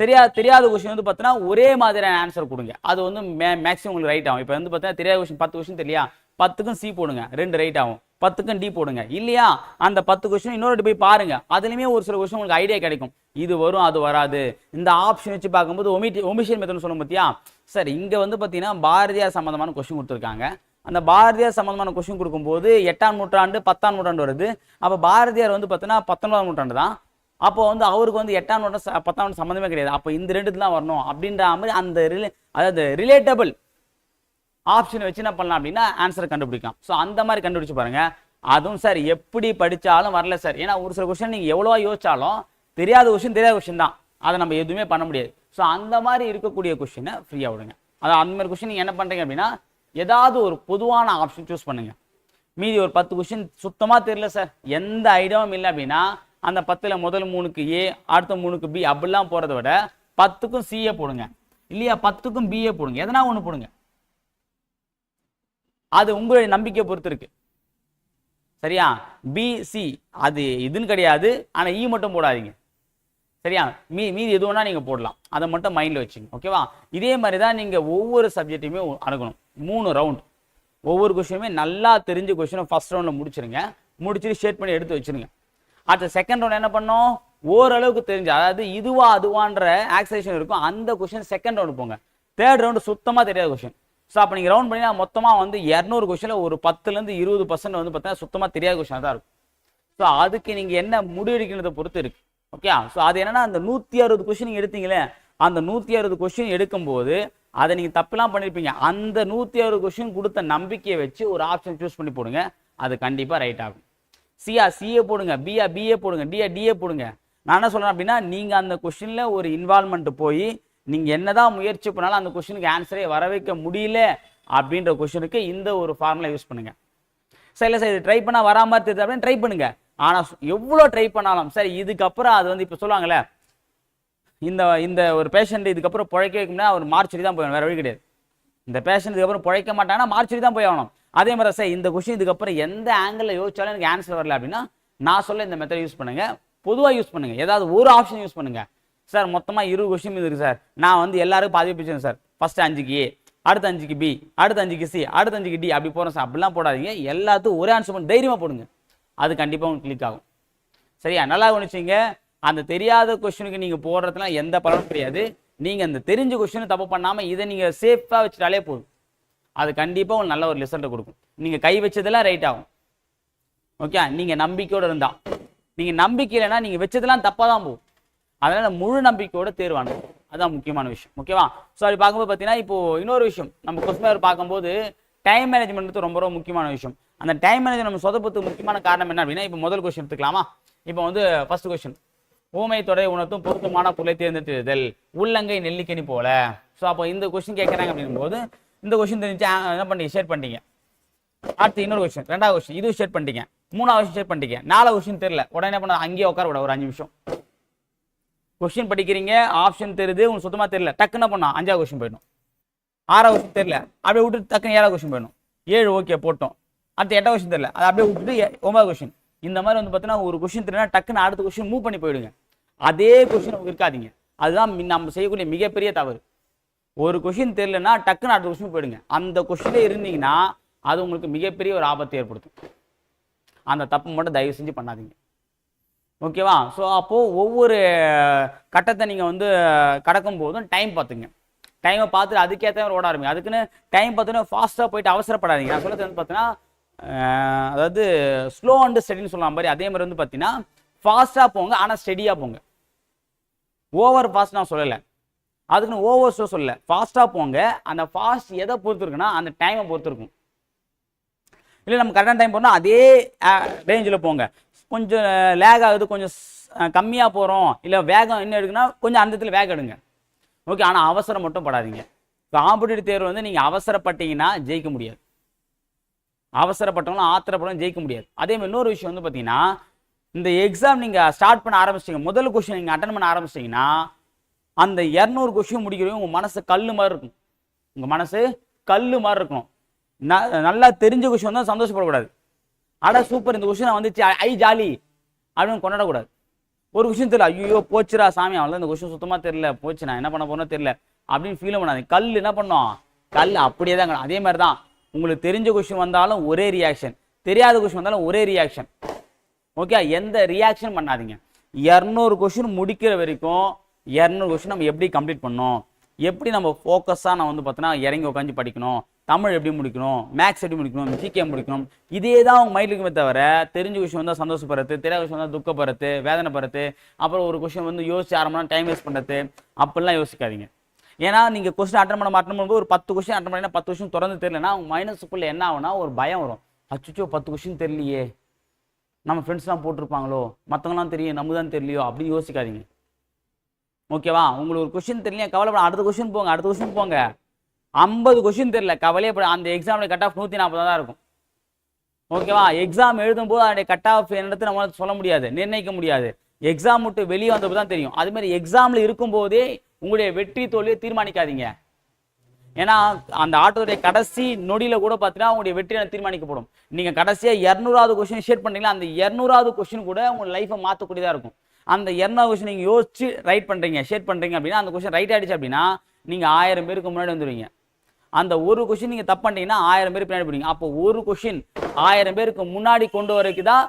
சரியா தெரியாத கொஸ்டின் வந்து பார்த்தீங்கன்னா ஒரே மாதிரியான ஆன்சர் கொடுங்க. அது வந்து மே மேக்ஸிமம் உங்களுக்கு ரைட் ஆகும். இப்போ வந்து பார்த்தீங்கன்னா தெரியாத கொஸ்டின் பத்து கொஸ்டின் தெரியா பத்துக்கும் சி போடுங்க. ரெண்டு ரைட் ஆகும். பத்துக்கும் டி போடுங்க. இல்லையா? அந்த பத்து கொஸ்டின் இன்னொரு போய் பாருங்க. அதுலயுமே ஒரு சில கொஸ்டின் உங்களுக்கு ஐடியா கிடைக்கும். இது வரும் அது வராது. இந்த ஆப்ஷன் வச்சு பார்க்கும்போது ஒமிட்டி ஒமிஷன் மெத்தட்னு சொல்லும் பார்த்தியா சார் இங்கே வந்து பார்த்தீங்கன்னா பாரதியார் சம்மந்தமான கொஸ்டின் கொடுத்துருக்காங்க. அந்த பாரதியார் சம்மந்தமான கொஸ்டின் கொடுக்கும்போது எட்டாம் நூற்றாண்டு பத்தாம் நூற்றாண்டு வருது. அப்போ பாரதியார் வந்து பார்த்தீங்கன்னா பத்தொன்பதாம் நூற்றாண்டு தான் அப்போ வந்து அவருக்கு வந்து எட்டாம் நோட்டம் பத்தாம் நோட்டம் சம்மந்தமே கிடையாது. அப்போ இந்த ரெண்டு தான் வரணும் அப்படின்ற மாதிரி அந்த ரிலே அதாவது ரிலேட்டபிள் ஆப்ஷனை வச்சு என்ன பண்ணலாம் அப்படின்னா ஆன்சரை கண்டுபிடிக்கலாம். ஸோ அந்த மாதிரி கண்டுபிடிச்சு பாருங்க. அதுவும் சார் எப்படி படித்தாலும் வரல சார் ஏன்னா ஒரு சில கொஷின் நீங்கள் எவ்வளோவா யோசிச்சாலும் தெரியாத கொஷின் தெரியாத கொஷின் தான். அதை நம்ம எதுவுமே பண்ண முடியாது. ஸோ அந்த மாதிரி இருக்கக்கூடிய கொஷினை ஃப்ரீயாக விடுங்க. அதான் அந்த மாதிரி கொஷின் நீங்கள் என்ன பண்ணுறீங்க அப்படின்னா ஏதாவது ஒரு பொதுவான ஆப்ஷன் சூஸ் பண்ணுங்க. மீதி ஒரு பத்து கொஷின் சுத்தமாக தெரியல சார் எந்த ஐடியாவும் இல்லை அப்படின்னா அந்த பத்தில் முதல் மூணுக்கு ஏ அடுத்த மூணுக்கு பி அப்படிலாம் போகிறத விட பத்துக்கும் சிஏ போடுங்க. இல்லையா? பத்துக்கும் பிஏ போடுங்க. எதனா ஒன்று போடுங்க. அது உங்களுடைய நம்பிக்கையை பொறுத்து இருக்கு சரியா பிசி அது இதுன்னு கிடையாது. ஆனால் இ e மட்டும் போடாதீங்க. சரியா? மீ மீதி எது வேணால் நீங்கள் போடலாம். அதை மட்டும் மைண்டில் வச்சுங்க. ஓகேவா இதே மாதிரி தான் நீங்கள் ஒவ்வொரு சப்ஜெக்ட்டையுமே அணுகணும். மூணு ரவுண்ட் ஒவ்வொரு கொஸ்டினுமே நல்லா தெரிஞ்ச கொஷினை ஃபஸ்ட் ரவுண்டில் முடிச்சிருங்க. முடிச்சுட்டு ஷேட் பண்ணி எடுத்து வச்சிருங்க. அடுத்த செகண்ட் ரவுண்ட் என்ன பண்ணோம்? ஓரளவுக்கு தெரிஞ்சு அதாவது இதுவா அதுவான்ற ஆக்சலேஷன் இருக்கும். அந்த கொஷின் செகண்ட் ரவுண்டு போங்க. தேர்ட் ரவுண்டு சுத்தமாக தெரியாத கொஷின் ஸோ அப்போ நீங்கள் ரவுண்ட் பண்ணி மொத்தமாக வந்து இரநூறு கொஷனில் ஒரு பத்துலேருந்து இருபது பர்சன்ட் வந்து பார்த்தீங்கன்னா சுத்தமாக தெரியாத கொஷனாக தான் இருக்கும். ஸோ அதுக்கு நீங்கள் என்ன முடிவெடுக்கிறத பொறுத்து இருக்கு. ஓகே ஸோ அது என்னன்னா அந்த நூற்றி அறுபது கொஷின் நீங்கள் எடுத்தீங்களே அந்த நூற்றி அறுபது கொஷின் எடுக்கும்போது அதை நீங்கள் தப்பெல்லாம் பண்ணியிருப்பீங்க அந்த நூற்றி அறுபது கொஷின் கொடுத்த நம்பிக்கையை வச்சு ஒரு ஆப்ஷன் சூஸ் பண்ணி போடுங்க. அது கண்டிப்பாக ரைட் ஆகும். சியா சிஏ போடுங்க பிஆ பிஏ போடுங்க டிஆ டிஏ போடுங்க. நான் என்ன சொல்றேன் அப்படின்னா நீங்கள் அந்த கொஷினில் ஒரு இன்வால்மெண்ட் போய் நீங்கள் என்னதான் முயற்சி பண்ணாலும் அந்த கொஷினுக்கு ஆன்சரே வர வைக்க முடியல அப்படின்ற கொஷனுக்கு இந்த ஒரு ஃபார்முலா யூஸ் பண்ணுங்க. சரி இல்லை சார் இது ட்ரை பண்ணால் வராமல் தெரியுது அப்படின்னு ட்ரை பண்ணுங்க. ஆனால் எவ்வளோ ட்ரை பண்ணாலும் சரி இதுக்கப்புறம் அது வந்து இப்போ சொல்லுவாங்கல்ல இந்த இந்த ஒரு பேஷண்ட் இதுக்கப்புறம் பிழைக்க வைக்க முடியாது அவர் மார்ச்சரி தான் போயணும் வேற வழி கிடையாது. இந்த பேஷண்ட் இதுக்கப்புறம் பிழைக்க மாட்டாங்கன்னா மார்ச்சரி தான் போய் ஆகணும். அதே மாதிரி சார் இந்த கொஸ்டின் இதுக்கப்புறம் எந்த ஆங்கிளில் யோசிச்சாலும் எனக்கு ஆன்சர் வரல அப்படின்னா நான் சொல்ல இந்த மெத்தட் யூஸ் பண்ணுங்க. பொதுவாக யூஸ் பண்ணுங்க. ஏதாவது ஒரு ஆப்ஷன் யூஸ் பண்ணுங்க. சார் மொத்தமாக இருபது கொஸ்டின் இருக்கு சார் நான் வந்து எல்லாருக்கும் பாதி பிடிச்சேன் சார் ஃபர்ஸ்ட் அஞ்சுக்கு ஏ அடுத்த அஞ்சுக்கு பி அடுத்த அஞ்சுக்கு சி அடுத்த அஞ்சுக்கு டி அப்படி போகிறோம் சார் அப்படிலாம் போடாதீங்க. எல்லாத்துக்கும் ஒரே ஆன்சர் பண்ணி தைரியமாக போடுங்க. அது கண்டிப்பாக உங்களுக்கு கிளிக் ஆகும். சரியா? நல்லா கவனிச்சிங்க அந்த தெரியாத கொஸ்டினுக்கு நீங்கள் போடுறதுலாம் எந்த பலனும் கிடையாது. நீங்கள் அந்த தெரிஞ்ச கொஸ்டினை தப்பு பண்ணாமல் இதை நீங்கள் சேஃபாக வச்சுட்டாலே போதும். அது கண்டிப்பாக உங்களுக்கு நல்ல ஒரு ரிசல்ட்டை கொடுக்கும். நீங்கள் கை வச்சதெல்லாம் ரைட் ஆகும். ஓகே நீங்கள் நம்பிக்கையோடு இருந்தா. நீங்கள் நம்பிக்கை இல்லைன்னா நீங்கள் வச்சதெல்லாம் தப்பாக தான் போகும். அதனால் முழு நம்பிக்கையோட தேர்வானு அதுதான் முக்கியமான விஷயம். ஓகேவா ஸோ அப்படி பார்க்கும்போது பார்த்தீங்கன்னா இப்போ இன்னொரு விஷயம். நம்ம கொஸ்மேர் பார்க்கும்போது டைம் மேனேஜ்மெண்ட் ரொம்ப ரொம்ப முக்கியமான விஷயம். அந்த டைம் மேனேஜ் நம்ம சொதப்பத்துக்கு முக்கியமான காரணம் என்ன அப்படின்னா இப்போ முதல் கொஸ்டின் எடுத்துக்கலாமா? இப்போ வந்து ஃபர்ஸ்ட் கொஸ்டின் ஊமை தொடரை உணர்த்தும் பொருத்தமான பொருளை தேர்ந்தெடுத்தல். உள்ளங்கை நெல்லிக்கனி போல. ஸோ அப்போ இந்த கொஸ்டின் கேட்குறாங்க அப்படின்னும் போது இந்த கொஸ்டின் தெரிஞ்சு என்ன பண்ணி ஷேர் பண்ணிட்டீங்க. அடுத்து இன்னொரு கொஸ்டின் ரெண்டாவது கொஸ்டின் இதுவும் ஷேர் பண்ணிட்டீங்க. மூணாவது கொஷின் ஷேர் பண்ணிட்டீங்க. நாலாவது கொஷின் தெரியல. உடனே என்ன பண்ண அங்கேயே உட்கார விட ஒரு அஞ்சு நிமிஷம். கொஸ்டின் படிக்கிறீங்க ஆப்ஷன் தெரியுது உங்களுக்கு சுத்தமாக தெரியல. டக்குன்னு பண்ணா அஞ்சாவது கொஸ்டின் போயிடும் ஆறாவது கொஷின் தெரியல. அப்படியே விட்டு டக்குன்னு ஏழாவது கொஸ்டின் போயிடும் ஏழு ஓகே போட்டோம். அடுத்து எட்டாவது கொஷின் தெரியல. அதை அப்படியே விட்டுட்டு எ- ஒன்பதாவது கொஸ்டின் இந்த மாதிரி வந்து பார்த்தீங்கன்னா ஒரு கொஷின் தெரியல டக்குன்னு அடுத்த கொஷின் மூவ் பண்ணி போயிடுங்க. அதே கொஸ்டின் இருக்காதீங்க. அதுதான் நம்ம செய்யக்கூடிய மிகப்பெரிய தவறு. ஒரு கொஷின் தெரியலன்னா டக்குன்னு அடுத்த கொஷின் போயிடுங்க. அந்த கொஷினே இருந்தீங்கன்னா அது உங்களுக்கு மிகப்பெரிய ஒரு ஆபத்தை ஏற்படுத்தும். அந்த தப்பு மட்டும் தயவு செஞ்சு பண்ணாதீங்க. ஓகேவா ஸோ அப்போது ஒவ்வொரு கட்டத்தை நீங்கள் வந்து கடக்கும் போதும் டைம் பார்த்துங்க. டைமை பார்த்துட்டு அதுக்கேற்ற மாதிரி ஓட ஆரம்பிங்க. அதுக்குன்னு டைம் பார்த்தோன்னா ஃபாஸ்ட்டாக போயிட்டு அவசரப்படாதீங்க. நான் சொல்றது வந்து பார்த்தீங்கன்னா அதாவது ஸ்லோ அண்டு ஸ்டெடின்னு சொல்லலாம் மாதிரி அதே மாதிரி வந்து பார்த்தீங்கன்னா ஃபாஸ்ட்டாக போங்க ஆனால் ஸ்டெடியாக போங்க. ஓவர் ஃபாஸ்ட் நான் சொல்லலை. அதுக்குன்னு ஓவர் ஸ்லோ சொல்லலை. ஃபாஸ்ட்டாக போங்க. அந்த ஃபாஸ்ட் எதை பொறுத்து இருக்குன்னா அந்த டைமை பொறுத்து இருக்கும் இல்லை நம்ம கரெக்டான டைம் போனால் அதே ரேஞ்சில் போங்க. கொஞ்சம் லேக் ஆகுது கொஞ்சம் கம்மியாக போகிறோம் இல்லை வேகம் என்ன எடுக்குன்னா கொஞ்சம் அந்த இடத்துல வேகம் எடுங்க. ஓகே ஆனால் அவசரம் மட்டும் படாதீங்க. காம்படிட்டிவ் தேர்வு வந்து நீங்கள் அவசரப்பட்டீங்கன்னா ஜெயிக்க முடியாது. அவசரப்பட்டவங்களும் ஆத்திரப்படவும் ஜெயிக்க முடியாது. அதே மாதிரி இன்னொரு விஷயம் வந்து பார்த்தீங்கன்னா இந்த எக்ஸாம் நீங்கள் ஸ்டார்ட் பண்ண ஆரம்பிச்சிங்க முதல் கொஸ்டின் நீங்கள் அட்டன் பண்ண ஆரம்பிச்சிட்டிங்கன்னா அந்த இரநூறு கொஷின் முடிக்கிறவங்க உங்கள் மனசு கல் மாதிரி இருக்கும். உங்கள் மனசு கல் மாதிரி இருக்கும் ந- நல்லா தெரிஞ்ச கொஷின் தான் சந்தோஷப்படக்கூடாது. அட சூப்பர் இந்த கொஷின் வந்துச்சு. ஐ- ஐ ஜாலி அப்படின்னு கொண்டாடக்கூடாது. ஒரு கொஷின் தெரியல. ஐயோ போச்சுடா சாமி. அவள் இந்த கொஷின் சுத்தமாக தெரியல. போச்சு நான் என்ன பண்ண போனோ தெரியல அப்படின்னு ஃபீல் பண்ணாது கல் என்ன பண்ணோம்? கல் அப்படியே தான் அதே மாதிரி தான். உங்களுக்கு தெரிஞ்ச கொஷின் வந்தாலும் ஒரே ரியாக்ஷன் தெரியாத கொஷின் வந்தாலும் ஒரே ரியாக்ஷன் ஓகே எந்த ரியாக்ஷன் பண்ணாதீங்க. இரநூறு கொஷின் முடிக்கிற வரைக்கும் இரநூறு கொஸ்டின் நம்ம எப்படி கம்ப்ளீட் பண்ணோம்? எப்படி நம்ம ஃபோக்கஸாக நான் வந்து பார்த்தோன்னா இறங்கி உட்காந்து படிக்கணும். தமிழ் எப்படி முடிக்கணும்? மேக்ஸ் எப்படி முடிக்கணும்? ஜிகே முடிக்கணும். இதே தான் அவங்க மைண்டுக்குமே தவிர தெரிஞ்ச விஷயம் வந்தால் சந்தோஷப்படுறது தெரியாத விஷயம் வந்தால் துக்கப்படுறது வேதனைப்படுறது அப்புறம் ஒரு கொஷின் வந்து யோசிச்சு அரை மணி நேரம் டைம் வேஸ்ட் பண்ணுறது அப்படிலாம் யோசிக்காதீங்க. ஏன்னா நீங்கள் கொஸ்டின் அட்டன் பண்ண அட்டன் பண்ணும்போது ஒரு பத்து கொஸ்டின் அட்டன் பண்ணினா பத்து கொஸ்டின் திறந்து தெரியலனா அவங்க மைனஸுக்குள்ளே என்ன ஆகுனா ஒரு பயம் வரும். அச்சுச்சோ பத்து கொஸ்டின் தெரியலையே. நம்ம ஃப்ரெண்ட்ஸ்லாம் போட்டிருப்பாங்களோ? மற்றவங்களாம் தெரியும் நம்ம தான் தெரியலையோ? அப்படி யோசிக்காதீங்க. ஓகேவா? உங்களுக்கு ஒரு கொஷின் தெரியல கவலைப்பட அடுத்த கொஷின் போங்க அடுத்த கொஷின் போங்க. ஐம்பது கொஷின் தெரியல. கவலையே பட அந்த எக்ஸாமில் கட் ஆஃப் நூற்றி நாற்பது தான் இருக்கும். ஓகேவா? எக்ஸாம் எழுதும்போது அதனுடைய கட் ஆஃப் என்னது நம்மளால் சொல்ல முடியாது நிர்ணயிக்க முடியாது. எக்ஸாம் விட்டு வெளியே வந்தப்போ தான் தெரியும். அதுமாரி எக்ஸாமில் இருக்கும்போதே உங்களுடைய வெற்றி தோல்வியை தீர்மானிக்காதீங்க. ஏன்னா அந்த ஆட்டோடைய கடைசி நொடியில் கூட பார்த்தீங்கன்னா உங்களுடைய வெற்றி தீர்மானிக்கப்படும். நீங்கள் கடைசியாக இரநூறாவது கொஸ்டின் ஷேர் பண்ணீங்களா அந்த இரநூறாவது கொஸ்டின் கூட உங்கள் லைஃப்பை மாற்றக்கூடியதாக இருக்கும். அந்த இரநூறு கொஸ்டின் நீங்கள் யோசிச்சு ரைட் பண்ணுறீங்க ஷேர் பண்ணுறீங்க அப்படின்னா அந்த கொஸ்டின் ரைட் ஆயிடுச்சு அப்படின்னா நீங்கள் ஆயிரம் பேருக்கு முன்னாடி வந்துடுவீங்க அந்த ஒரு கொஸ்டின் நீங்கள் தப்பு பண்ணிட்டீங்கன்னா ஆயிரம் பேர் பின்னாடி போடுவீங்க. அப்போ ஒரு கொஸ்டின் ஆயிரம் பேருக்கு முன்னாடி கொண்டு வரைக்கு தான்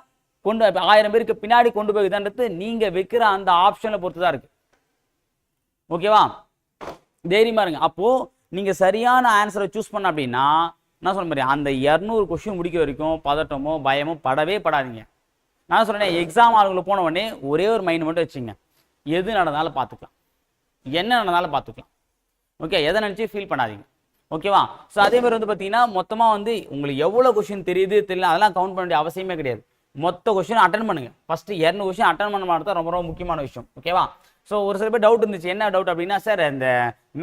கொண்டு ஆயிரம் பேருக்கு பின்னாடி கொண்டு போகுதுன்றது நீங்கள் வைக்கிற அந்த ஆப்ஷனை பொறுத்து தான் இருக்குது ஓகேவா? தைரியமாக இருங்க. அப்போது நீங்கள் சரியான ஆன்சரை சூஸ் பண்ண அப்படின்னா நான் சொல்ல மாதிரி அந்த இரநூறு கொஸ்டின் முடிக்கிற வரைக்கும் பதட்டமோ பயமோ படவே படாதீங்க. நான் சொல்றேன் எக்ஸாம் ஆளுங்களை போன உடனே ஒரே ஒரு மைண்ட் மட்டும் வச்சுங்க. எது நடந்தாலும் பார்த்துக்கலாம். என்ன நடந்தாலும் பார்த்துக்கலாம். ஓகே எதை நினச்சி ஃபீல் பண்ணாதீங்க. ஓகேவா ஸோ அதே மாதிரி வந்து பார்த்தீங்கன்னா மொத்தமாக வந்து உங்களுக்கு எவ்வளோ கொஷின் தெரியுது தெரியல அதெல்லாம் கவுண்ட் பண்ண வேண்டிய அவசியமே கிடையாது. மொத்த கொஷின் அட்டன் பண்ணுங்க. ஃபஸ்ட்டு இரநூறு கொஷின் அட்டன் பண்ண மாதிரி தான் ரொம்ப ரொம்ப முக்கியமான விஷயம். ஓகேவா ஸோ ஒரு சில பேர் டவுட் இருந்துச்சு. என்ன டவுட் அப்படின்னா சார் இந்த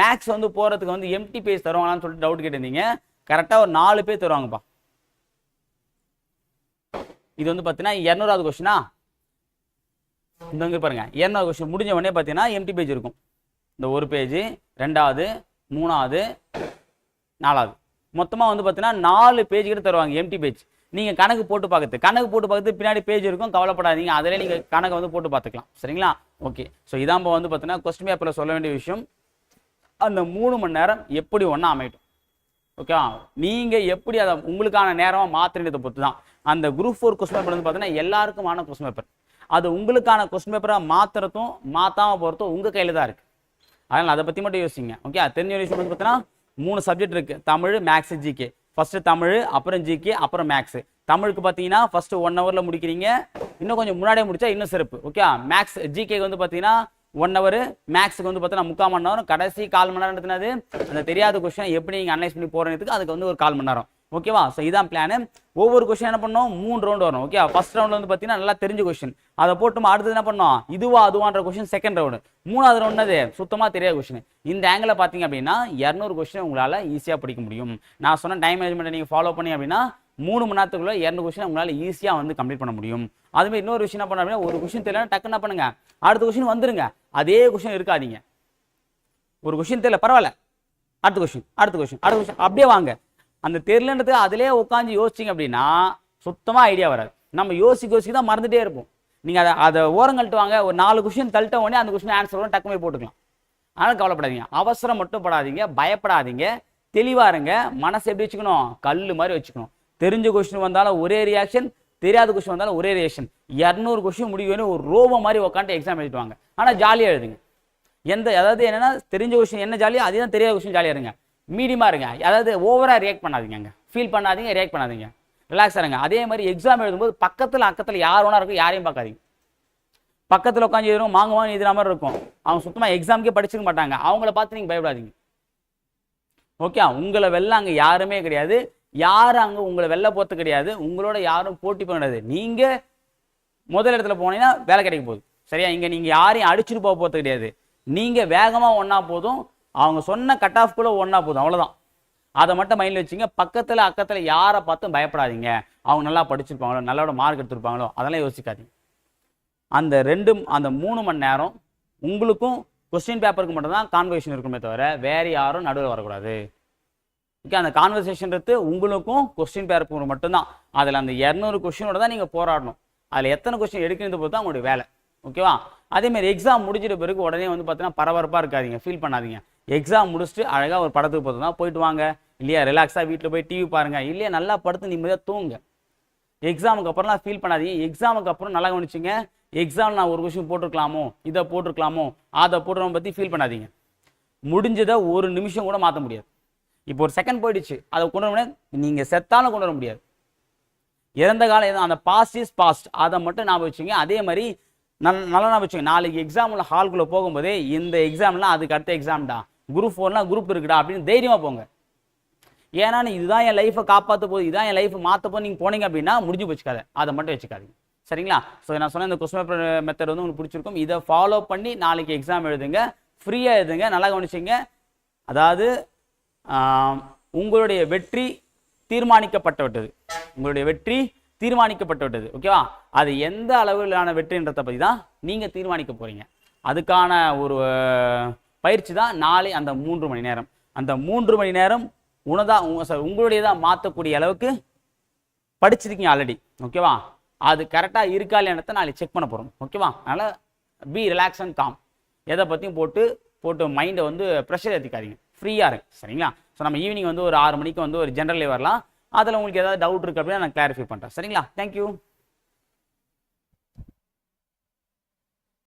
மேக்ஸ் வந்து போகிறதுக்கு வந்து எம்டி பேஜ் தருவாங்களான்னு சொல்லிட்டு டவுட் கேட்டிருந்தீங்க. கரெக்டாக ஒரு நாலு பேர் தருவாங்கப்பா. இது வந்து பார்த்தீங்கன்னா இரநூறாவது கொஸ்டினா இந்த வந்து பாருங்க. இரநூறாவது கொஸ்டின் முடிஞ்ச உடனே பார்த்தீங்கன்னா எம்டி பேஜ் இருக்கும். இந்த ஒரு பேஜ் ரெண்டாவது மூணாவது நாலாவது. மொத்தமாக வந்து பார்த்தீங்கன்னா நாலு பேஜ் கிட்ட தருவாங்க எம்டி பேஜ் நீங்கள் கணக்கு போட்டு பார்க்கறது. கணக்கு போட்டு பார்க்கறது பின்னாடி பேஜ் இருக்கும். கவலைப்படாதீங்க. அதிலே நீங்கள் கணக்கு வந்து போட்டு பார்த்துக்கலாம். சரிங்களா? ஓகே ஸோ இதான் இப்போ வந்து பார்த்தீங்கன்னா கொஸ்டின் பேப்பரில் சொல்ல வேண்டிய விஷயம். அந்த மூணு மணி நேரம் எப்படி ஒன்றா அமையட்டும். ஓகேவா நீங்கள் எப்படி அதை உங்களுக்கான நேரமாக மாற்றுறதை பொறுத்து தான் அந்த குரூப் ஃபோர் கொஸ்டின் பேப்பர் வந்து பார்த்தீங்கன்னா எல்லாருக்குமான கொஸ்டின் பேப்பர் அது உங்களுக்கான கொஸ்டின் பேப்பராக மாற்றுறதும் மாற்றாமல் போகிறதும் உங்கள் கையில் தான் இருக்குது அதனால் அதை பற்றி மட்டும் யோசிங்க. ஓகே தெரிஞ்ச விஷயம் வந்து பார்த்தீங்கன்னா மூணு சப்ஜெக்ட் இருக்குது Tamil maths GK first Tamil அப்புறம் ஜிகே அப்புறம் மேக்ஸ் தமிழுக்கு பார்த்தீங்கன்னா ஃபஸ்ட்டு ஒன் ஹவரில் முடிக்கிறீங்க. இன்னும் கொஞ்சம் முன்னாடியே முடிச்சா இன்னும் சிறப்பு. ஓகே மேக்ஸ் ஜிகேக்கு வந்து பார்த்தீங்கன்னா ஒன் ஹவர் மேக்ஸுக்கு வந்து பார்த்தீங்கன்னா முக்கால் மணி நேரம். கடைசி கால் மணி நேரம் எடுத்துனது அந்த தெரியாத கொஸ்டின் எப்படி நீங்கள் அனலைஸ் பண்ணி போகிறதுக்கு அதுக்கு வந்து ஒரு கால் மணி நேரம். ஓகேவா ஸோ இதான் பிளான் ஒவ்வொரு கொஸ்டின் என்ன பண்ணோம் மூணு ரவுண்ட் வரும் ஓகே ஃபர்ஸ்ட் ரவுண்ட் வந்து பார்த்தீங்கன்னா நல்லா தெரிஞ்ச கொஸ்டின் அதை போட்டு அடுத்தது என்ன பண்ணோம் இதுவா அதுவான்ற கொஸ்டின் செகண்ட் ரவுண்டு மூணாவது ரவுண்ட் அது சுத்தமாக தெரியாத கொஸ்டின் இந்த ஆங்கில பார்த்தீங்க அப்படின்னா இரநூறு கொஸ்டின் உங்களால் ஈஸியாக படிக்க முடியும். நான் சொன்ன டைம் மேனேஜ்மெண்ட்டை நீங்கள் ஃபாலோ பண்ணி அப்படின்னா மூணு மணி நேரத்துக்குள்ள இரநூறு கொஸ்டின் உங்களால் ஈஸியாக வந்து கம்ப்ளீட் பண்ண முடியும். அதுமாதிரி இன்னொரு விஷயம் என்ன பண்ண அப்படின்னா ஒரு கொஸ்டின் தெரியல டக்குன்னு பண்ணுங்க? அடுத்த கொஸ்டின் வந்துருங்க. அதே கொஸ்டின் இருக்காதீங்க. ஒரு கொஸ்டின் தெரியல பரவாயில்ல. அடுத்த கொஸ்டின் அடுத்த கொஸ்டின் அடுத்த கொஸ்டின் அப்படியே வாங்க. அந்த தெரிலன்றது அதிலே உட்காந்து யோசிச்சிங்க அப்படின்னா சுத்தமாக ஐடியா வராது. நம்ம யோசிக்க யோசிக்க தான் மறந்துட்டே இருப்போம். நீங்கள் அதை அதை ஓரங்கள்ட்டு வாங்க ஒரு நாலு கொஷின் தள்ளிட்ட உடனே அந்த கொஷின் ஆன்சர் வரும் டக்குமே போட்டுக்கலாம். அதனால் கவலைப்படாதீங்க. அவசரம் மட்டும் படாதீங்க பயப்படாதீங்க. தெளிவாக இருங்க. மனசை எப்படி வச்சுக்கணும்? கல் மாதிரி வச்சுக்கணும். தெரிஞ்ச கொஸ்டின் வந்தாலும் ஒரே ரியாக்ஷன் தெரியாத கொஷின் வந்தாலும் ஒரே ரியாக்ஷன் இரநூறு கொஷின் முடிக்கணும் ஒரு ரோபோ மாதிரி உட்காந்து எக்ஸாம் எழுதிட்டு ஆனால் ஜாலியாக எழுதுங்க. எந்த அதாவது என்னன்னா தெரிஞ்ச கொஷின் என்ன ஜாலியாக அதே தான் தெரியாத கொஸ்டின் ஜாலியாக இருங்க. மீடியமாக இருங்க. அதாவது ஓவராக ரியாக்ட் பண்ணாதீங்க ஃபீல் பண்ணாதீங்க ரியாக்ட் பண்ணாதீங்க. ரிலாக்ஸ் இருங்க. அதே மாதிரி எக்ஸாம் எழுதும்போது பக்கத்தில் அக்கத்தில் யார் ஒன்றா இருக்கும் யாரையும் பார்க்காதீங்க. பக்கத்தில் உட்காந்து எழுதுறோம் மாங்க வாங்க எழுதுற மாதிரி இருக்கும். அவங்க சுத்தமாக எக்ஸாமுக்கே படிச்சிருக்க மாட்டாங்க. அவங்கள பார்த்து நீங்கள் பயப்படாதீங்க. ஓகே உங்களை வெளில அங்கே யாருமே கிடையாது. யாரும் அங்கே உங்களை வெளில போகிறது கிடையாது. உங்களோட யாரும் போட்டி போக கிடையாது நீங்கள் முதல் இடத்துல போனீங்கன்னா வேலை கிடைக்க போகுது. சரியா? இங்கே நீங்கள் யாரையும் அடிச்சுட்டு போக போகிறது கிடையாது. நீங்கள் வேகமாக ஒன்றா போதும். அவங்க சொன்ன கட் ஆஃப் ஒன்றா போதும் அவ்வளோதான் அதை மட்டும் மைண்டில் வச்சுங்க. பக்கத்தில் அக்கத்தில் யாரை பார்த்தும் பயப்படாதீங்க. அவங்க நல்லா படிச்சிருப்பாங்களோ நல்லோட மார்க் எடுத்திருப்பாங்களோ அதெல்லாம் யோசிக்காதீங்க. அந்த ரெண்டு அந்த மூணு மணி நேரம் உங்களுக்கும் கொஸ்டின் பேப்பருக்கு மட்டும்தான் கான்வர்சேஷன் இருக்குமே தவிர வேறு யாரும் நடுவில் வரக்கூடாது. ஓகே அந்த கான்வர்சேஷன்றது உங்களுக்கும் கொஸ்டின் பேப்பருக்கு மட்டும்தான். அதில் அந்த இரநூறு கொஸ்டினோட தான் நீங்கள் போராடணும். அதில் எத்தனை கொஸ்டின் எடுக்கிறது பொறுத்து தான் உங்களுடைய வேலை. ஓகேவா அதேமாதிரி எக்ஸாம் முடிஞ்சிட்ட பிறகு உடனே வந்து பார்த்தீங்கன்னா பரபரப்பாக இருக்காதீங்க. ஃபீல் பண்ணாதீங்க. எக்ஸாம் முடிச்சுட்டு அழகாக ஒரு படத்துக்கு போகிறதுனா போயிட்டு வாங்க. இல்லையா ரிலாக்ஸாக வீட்டில் போய் டிவி பாருங்கள் இல்லையா நல்லா படுத்து நிம்மதியாக தூங்க எக்ஸாமுக்கு அப்புறம்லாம் ஃபீல் பண்ணாதீங்க. எக்ஸாமுக்கு அப்புறம் நல்லா கவனிச்சிங்க. எக்ஸாம் நான் ஒரு கொஷின் போட்டிருக்கலாமோ இதை போட்டிருக்கலாமோ அதை போட்டுறவங்க பற்றி ஃபீல் பண்ணாதீங்க. முடிஞ்சதை ஒரு நிமிஷம் கூட மாற்ற முடியாது. இப்போ ஒரு செகண்ட் போயிடுச்சு. அதை கொண்டு வர முடியாது. நீங்கள் செத்தாலும் கொண்டு வர முடியாது. இறந்த காலம் எதுவும் அந்த பாஸ்ட் இஸ் பாஸ்ட் அதை மட்டும் ஞாபகம் வச்சுங்க. அதே மாதிரி நல் நல்லா ஞாபகம் வச்சுங்க. நாளைக்கு எக்ஸாமில் ஹால்குள்ளே போகும்போதே இந்த எக்ஸாம்லாம் அதுக்கு அடுத்த எக்ஸாம்டா குரூப் ஃபோர்லாம் குரூப் இருக்குடா அப்படின்னு தைரியமாக போங்க. ஏன்னா நீ இதுதான் என் லைஃப்பை காப்பாற்ற போது இதான் என் லைஃப்பை மாற்ற போது நீங்கள் போனீங்க அப்படின்னா முடிஞ்சு வச்சுக்காத அதை மட்டும் வச்சுக்காதீங்க. சரிங்களா? ஸோ நான் சொன்ன இந்த கொஸ்டின் பேப்பர் மெத்தட் வந்து உங்களுக்கு பிடிச்சிருக்கும். இதை ஃபாலோ பண்ணி நாளைக்கு எக்ஸாம் எழுதுங்க. ஃப்ரீயாக எழுதுங்க. நல்லா கவனிச்சிங்க. அதாவது உங்களுடைய வெற்றி தீர்மானிக்கப்பட்டு விட்டது. உங்களுடைய வெற்றி தீர்மானிக்கப்பட்டு விட்டது. ஓகேவா அது எந்த அளவிலான வெற்றின்றத பற்றி தான் நீங்கள் தீர்மானிக்க போகிறீங்க அதுக்கான ஒரு பயிற்சி தான் நாளை அந்த மூன்று மணி நேரம். அந்த மூன்று மணி நேரம் உனதா உங்க- உங்களுடையதாக மாற்றக்கூடிய அளவுக்கு படிச்சிருக்கீங்க ஆல்ரெடி ஓகேவா அது கரெக்டாக இருக்கா இல்லையானத்தை நாளைக்கு செக் பண்ண போகிறோம் ஓகேவா அதனால் பி ரிலாக்ஸ் அண்ட் காம் எதை பற்றியும் போட்டு போட்டு மைண்டை வந்து ப்ரெஷர் ஏற்றிக்காதீங்க ஃப்ரீயாக இருக்கு சரிங்களா? ஸோ நம்ம ஈவினிங் வந்து ஒரு ஆறு மணிக்கு வந்து ஒரு ஜென்ரலே வரலாம். அதில் உங்களுக்கு ஏதாவது டவுட் இருக்குது அப்படின்னா நான் கிளாரிஃபை பண்ணுறேன் சரிங்களா? தேங்க்யூ